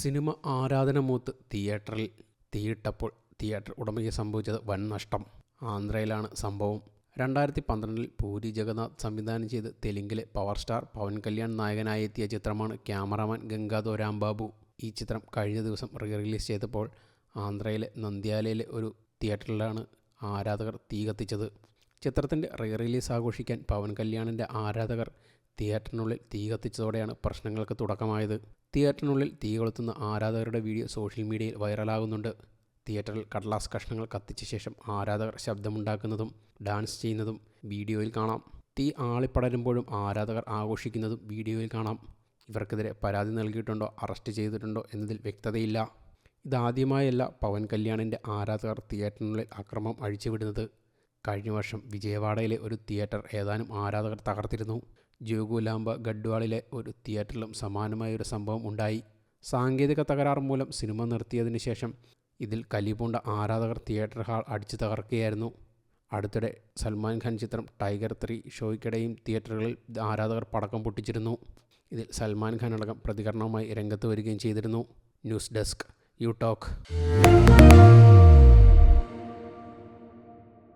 Cinema ആരാധനമൂത്ത് തിയേറ്ററിൽ തീയിട്ടപ്പോൾ theatre ഉടമയ്ക്ക് സംഭവിച്ചത് വൻ നഷ്ടം. ആന്ധ്രയിലാണ് സംഭവം. രണ്ടായിരത്തി പന്ത്രണ്ടിൽ പൂരി ജഗന്നാഥ് സംവിധാനം ചെയ്ത് തെലുങ്കിലെ പവർ സ്റ്റാർ പവൻ കല്യാൺ നായകനായി എത്തിയ ചിത്രമാണ് ക്യാമറാമാൻ ഗംഗാധോ രാംബാബു. ഈ ചിത്രം കഴിഞ്ഞ ദിവസം റീ റിലീസ് ചെയ്തപ്പോൾ ആന്ധ്രയിലെ നന്ദ്യാലയിലെ ഒരു തിയേറ്ററിലാണ് ആരാധകർ തീ കത്തിച്ചത്. ചിത്രത്തിന്റെ റീ റിലീസ് ആഘോഷിക്കാൻ പവൻ കല്യാണിന്റെ ആരാധകർ തിയേറ്ററിനുള്ളിൽ തീ കത്തിച്ചതോടെയാണ് പ്രശ്നങ്ങൾക്ക് തുടക്കമായത്. തിയേറ്ററിനുള്ളിൽ തീ കൊളുത്തുന്ന ആരാധകരുടെ വീഡിയോ സോഷ്യൽ മീഡിയയിൽ വൈറലാകുന്നുണ്ട്. തിയേറ്ററിൽ കടലാസ് കഷ്ണങ്ങൾ കത്തിച്ച ശേഷം ആരാധകർ ശബ്ദമുണ്ടാക്കുന്നതും ഡാൻസ് ചെയ്യുന്നതും വീഡിയോയിൽ കാണാം. തീ ആളിപ്പടരുമ്പോഴും ആരാധകർ ആഘോഷിക്കുന്നതും വീഡിയോയിൽ കാണാം. ഇവർക്കെതിരെ പരാതി നൽകിയിട്ടുണ്ടോ അറസ്റ്റ് ചെയ്തിട്ടുണ്ടോ എന്നതിൽ വ്യക്തതയില്ല. ഇതാദ്യമായല്ല പവൻ കല്യാണിന്റെ ആരാധകർ തിയേറ്ററിനുള്ളിൽ അക്രമം അഴിച്ചുവിടുന്നത്. കഴിഞ്ഞ വർഷം വിജയവാഡയിലെ ഒരു തിയേറ്റർ ഏതാനും ആരാധകർ തകർത്തിരുന്നു. ജോഗുലാംബ ഗഡ്വാളിലെ ഒരു തിയേറ്ററിലും സമാനമായ ഒരു സംഭവം ഉണ്ടായി. സാങ്കേതിക തകരാർ മൂലം സിനിമ നിർത്തിയതിനു ശേഷം ഇതിൽ കലിപൂണ്ട ആരാധകർ തിയേറ്റർ ഹാൾ അടിച്ചു തകർക്കുകയായിരുന്നു. അടുത്തിടെ സൽമാൻ ഖാൻ ചിത്രം ടൈഗർ ത്രീ ഷോയ്ക്കിടെയും തിയേറ്ററുകളിൽ ആരാധകർ പടക്കം പൊട്ടിച്ചിരുന്നു. ഇതിൽ സൽമാൻ ഖാൻ അടക്കം പ്രതികരണവുമായി രംഗത്ത് വരികയും ചെയ്തിരുന്നു. News desk you talk.